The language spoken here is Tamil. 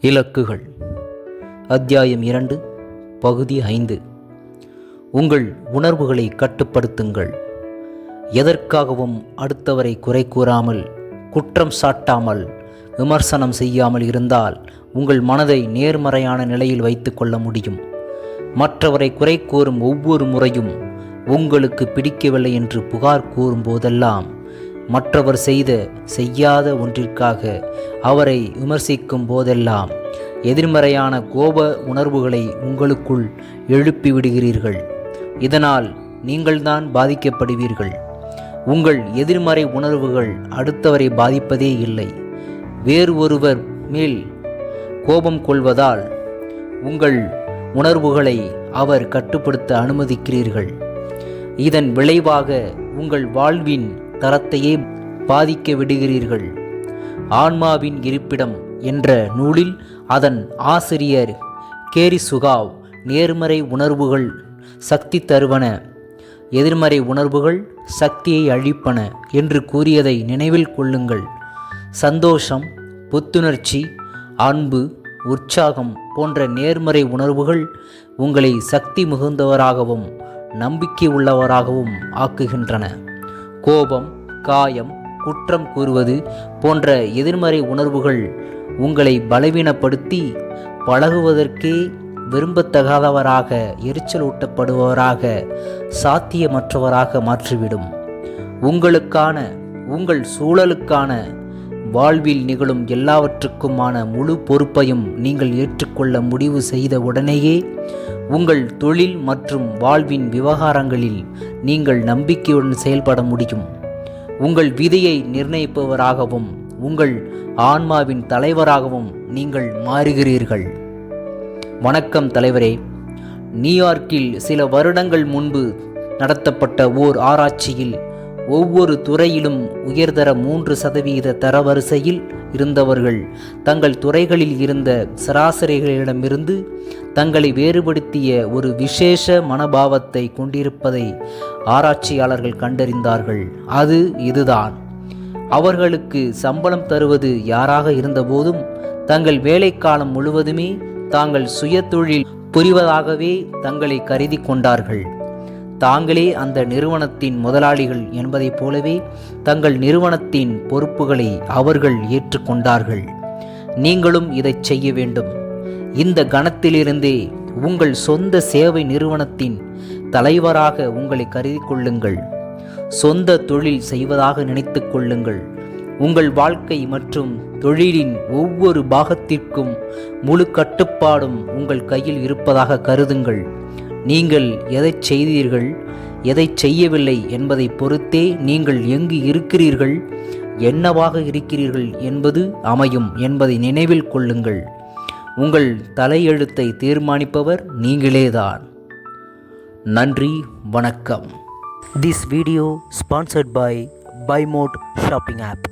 இலக்குகள். அத்தியாயம் இரண்டு பகுதி ஐந்து. உங்கள் உணர்வுகளை கட்டுப்படுத்துங்கள். எதற்காகவும் அடுத்தவரை குறை கூறாமல் குற்றம் சாட்டாமல் விமர்சனம் செய்யாமல் இருந்தால் உங்கள் மனதை நேர்மறையான நிலையில் வைத்துக்கொள்ள முடியும். மற்றவரை குறை கூறும் ஒவ்வொரு முறையும் உங்களுக்கு பிடிக்கவில்லை என்று புகார் கூறும் போதெல்லாம் மற்றவர் செய்த செய்யாத ஒன்றிற்காக அவரை விமர்சிக்கும் போதெல்லாம் எதிர்மறையான கோப உணர்வுகளை உங்களுக்குள் எழுப்பி விடுகிறீர்கள் இதனால் நீங்கள்தான் பாதிக்கப்படுவீர்கள். உங்கள் எதிர்மறை உணர்வுகள் அடுத்தவரை பாதிப்பதே இல்லை. வேறு ஒருவர் மேல் கோபம் கொள்வதால் உங்கள் உணர்வுகளை அவர் கட்டுப்படுத்த அனுமதிக்கிறீர்கள். இதன் விளைவாக உங்கள் வாழ்வின் தரத்தையே பாதிக்க விடுகிறீர்கள். ஆன்மாவின் இருப்பிடம் என்ற நூலில் அதன் ஆசிரியர் கேரி சுகாவ் நேர்மறை உணர்வுகள் சக்தி தருவன எதிர்மறை உணர்வுகள் சக்தியை அழிப்பன என்று கூறியதை நினைவில் கொள்ளுங்கள். சந்தோஷம் புத்துணர்ச்சி அன்பு உற்சாகம் போன்ற நேர்மறை உணர்வுகள் உங்களை சக்தி மிகுந்தவராகவும் நம்பிக்கை உள்ளவராகவும் ஆக்குகின்றன. கோபம் காயம் குற்றம் கூறுவது போன்ற எதிர்மறை உணர்வுகள் உங்களை பலவீனப்படுத்தி பழகுவதற்கே விரும்பத்தகாதவராக எரிச்சலூட்டப்படுபவராக சாத்தியமற்றவராக மாற்றிவிடும். உங்களுக்கான உங்கள் சூழலுக்கான வாழ்வில் நிகழும் எல்லாவற்றுக்குமான முழு பொறுப்பையும் நீங்கள் ஏற்றுக்கொள்ள முடிவு செய்த உடனேயே உங்கள் தொழில் மற்றும் வாழ்வின் விவகாரங்களில் நீங்கள் நம்பிக்கையுடன் செயல்பட முடியும். உங்கள் விதியை நிர்ணயிப்பவராகவும் உங்கள் ஆன்மாவின் தலைவராகவும் நீங்கள் மாறுகிறீர்கள். வணக்கம் தலைவரே. நியூயார்க்கில் சில வருடங்கள் முன்பு நடத்தப்பட்ட ஓர் ஆராய்ச்சியில் ஒவ்வொரு துறையிலும் உயர்தர மூன்று சதவீத தரவரிசையில் இருந்தவர்கள் தங்கள் துறைகளில் இருந்த சராசரிகளிடமிருந்து தங்களை வேறுபடுத்திய ஒரு விசேஷ மனபாவத்தை கொண்டிருப்பதை ஆராய்ச்சியாளர்கள் கண்டறிந்தார்கள். அது இதுதான். அவர்களுக்கு சம்பளம் தருவது யாராக இருந்தபோதும் தங்கள் வேலைக்காலம் முழுவதுமே தாங்கள் சுய தொழில் புரிவதாகவே தங்களை கருதி கொண்டார்கள். தாங்களே அந்த நிறுவனத்தின் முதலாளிகள் என்பதைப் போலவே தங்கள் நிறுவனத்தின் பொறுப்புகளை அவர்கள் ஏற்றுக்கொண்டார்கள். நீங்களும் இதைச் செய்ய வேண்டும். இந்த கணத்திலிருந்தே உங்கள் சொந்த சேவை நிறுவனத்தின் தலைவராக உங்களை கருதி கொள்ளுங்கள். சொந்த தொழில் செய்வதாக நினைத்து கொள்ளுங்கள். உங்கள் வாழ்க்கை மற்றும் தொழிலின் ஒவ்வொரு பாகத்திற்கும் முழு கட்டுப்பாடும் உங்கள் கையில் இருப்பதாக கருதுங்கள். நீங்கள் எதை செய்தீர்கள் எதை செய்யவில்லை என்பதை பொறுத்தே நீங்கள் எங்கு இருக்கிறீர்கள் என்னவாக இருக்கிறீர்கள் என்பது அமையும் என்பதை நினைவில் கொள்ளுங்கள். உங்கள் தலையெழுத்தை தீர்மானிப்பவர் நீங்களேதான். நன்றி வணக்கம். திஸ் வீடியோ ஸ்பான்சர்ட் பை பைமோட் ஷாப்பிங் ஆப்